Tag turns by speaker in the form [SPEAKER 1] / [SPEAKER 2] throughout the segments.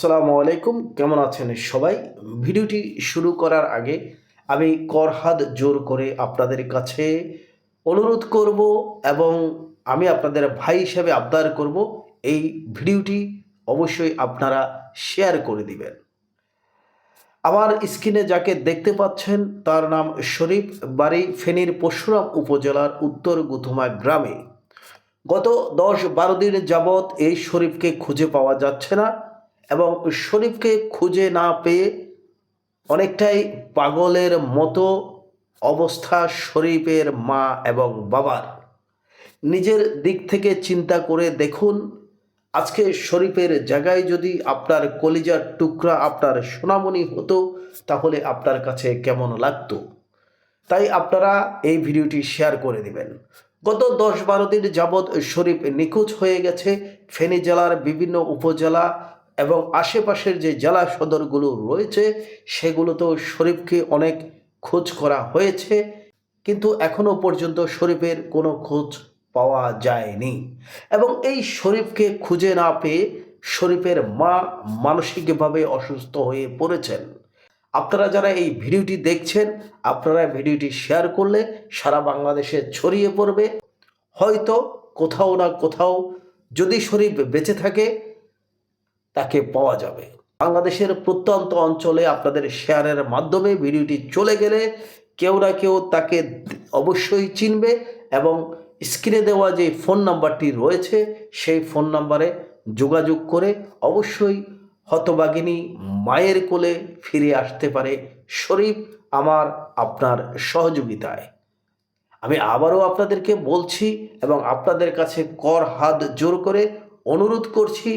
[SPEAKER 1] আসসালামু আলাইকুম, কেমন আছেন সবাই? ভিডিওটি শুরু করার আগে আমি করহাদ জোর করে আপনাদের কাছে অনুরোধ করব এবং আমি আপনাদের ভাই হিসেবে আবদার করব, এই ভিডিওটি অবশ্যই আপনারা শেয়ার করে দিবেন। আমার স্ক্রিনে যাকে দেখতে পাচ্ছেন, তার নাম শরীফ, বাড়ি ফেনীর পরশুরাম উপজেলার উত্তর গুথুমা গ্রামে। গত দশ বারো দিন যাবৎ এই শরীফকে খুঁজে পাওয়া যাচ্ছে না। এবং শরীফকে খুঁজে না পেয়ে অনেকটাই পাগলের মতো অবস্থা শরীফের মা এবং বাবার। নিজের দিক থেকে চিন্তা করে দেখুন, আজকে শরীফের জায়গায় যদি আপনার কলিজার টুকরা আপনার সোনামণি হতো, তাহলে আপনার কাছে কেমন লাগতো? তাই আপনারা এই ভিডিওটি শেয়ার করে দিবেন। গত দশ বারো দিন যাবৎ শরীফ নিখোঁজ হয়ে গেছে। ফেনী জেলার বিভিন্ন উপজেলা এবং আশেপাশের যে জেলা সদরগুলো রয়েছে, সেগুলোতেও শরীফকে অনেক খোঁজ করা হয়েছে। কিন্তু এখনও পর্যন্ত শরীফের কোনো খোঁজ পাওয়া যায়নি। এবং এই শরীফকে খুঁজে না পেয়ে শরীফের মা মানসিকভাবে অসুস্থ হয়ে পড়েছেন। আপনারা যারা এই ভিডিওটি দেখছেন, আপনারা ভিডিওটি শেয়ার করলে সারা বাংলাদেশে ছড়িয়ে পড়বে। হয়তো কোথাও না কোথাও যদি শরীফ বেঁচে থাকে তাকে পাওয়া যাবে। বাংলাদেশের প্রত্যন্ত অঞ্চলে আপনাদের শেয়ারের মাধ্যমে ভিডিওটি চলে গেলে কেউ না কেউ তাকে অবশ্যই চিনবে এবং স্ক্রিনে দেওয়া যে ফোন নাম্বারটি রয়েছে, সেই ফোন নাম্বারে যোগাযোগ করে অবশ্যই হতবাগিনী মায়ের কোলে ফিরে আসতে পারে শরীফ আমার আপনার সহযোগিতায়। আমি আবারও আপনাদেরকে বলছি এবং আপনাদের কাছে কর হাত জোর করে অনুরোধ করছি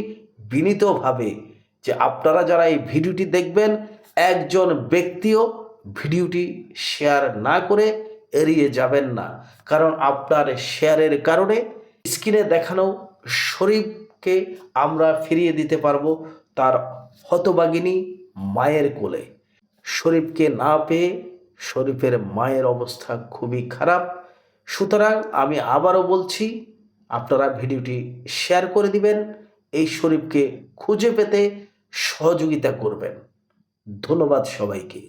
[SPEAKER 1] বিনীতভাবে যে আপনারা যারা এই ভিডিওটি দেখবেন, একজন ব্যক্তিও ভিডিওটি শেয়ার না করে এড়িয়ে যাবেন না। কারণ আপনার শেয়ারের কারণে স্ক্রিনে দেখানো শরীফকে আমরা ফিরিয়ে দিতে পারব তার হতবাগিনী মায়ের কোলে। শরীফকে না পেয়ে শরীফের মায়ের অবস্থা খুবই খারাপ। সুতরাং আমি আবারও বলছি, আপনারা ভিডিওটি শেয়ার করে দিবেন এই শরীফকে খুঁজে পেতে সহযোগিতা করবেন। ধন্যবাদ সবাইকে।